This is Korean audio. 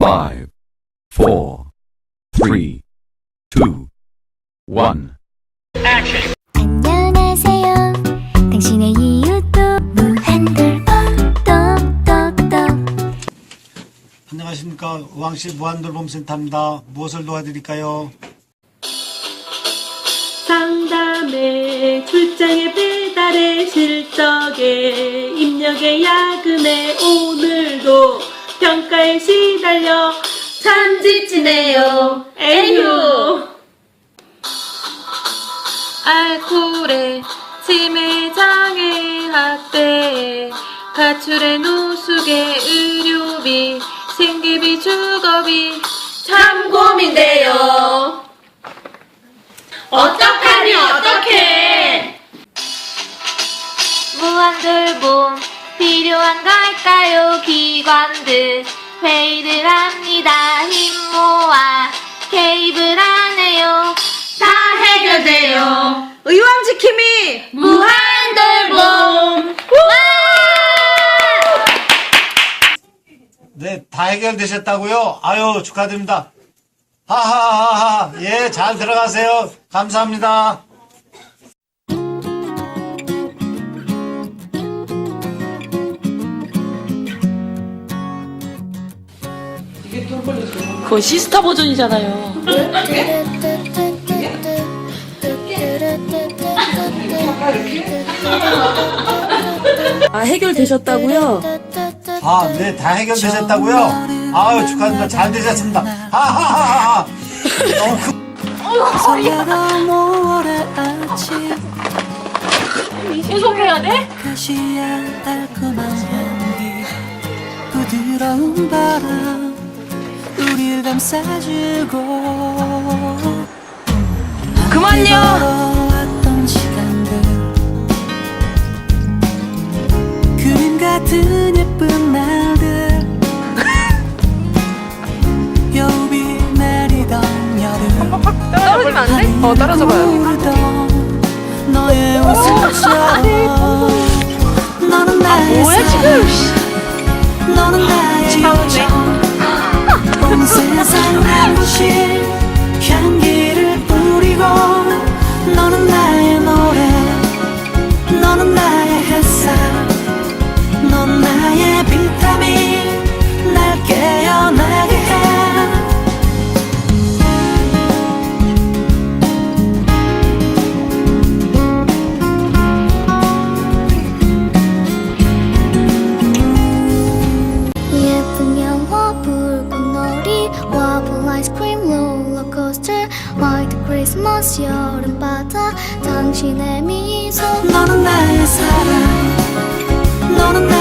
Five, four, three, two, one. 안녕하세요. 당신의 이웃도 무한돌봄 똑똑똑 안녕하십니까 우왕시 무한돌봄센터입니다. 무엇을 도와드릴까요? 상담에 출장에 배달에 실적에 입력에 야근에 오늘도 평가에 시달려 참 지치네요. 에휴. 알코올에 치매 장애 학대에 가출에 노숙에 의료비 생계비 주거비 참 고민돼요. 어떡하니 어떡해. 무한돌봄 필요한 걸까요 기관들 회의를 합니다 힘 모아 개입을 하네요 다 해결돼요 의왕 지킴이 무한 돌봄 네, 다 해결되셨다고요? 아유, 축하드립니다. 하하하하. 예, 잘 들어가세요. 감사합니다. 그거 시스타 버전이잖아요 아 해결되셨다고요? 아, 네, 다 해결되셨다고요? 아유, 축하드립니다. 잘 되셨습니다. 하하하하. 너무 크... 계속해야 돼? 가시야 달콤한 향기 부드러운 바람 우릴 감싸주고 그만요. 그림 같은 예쁜 날들 여우비 내리던 여름 떨어지면 안 돼? 어 떨어져 봐요. White Christmas 여름바다 당신의 미소. 너는 나의 사랑. 너는 나의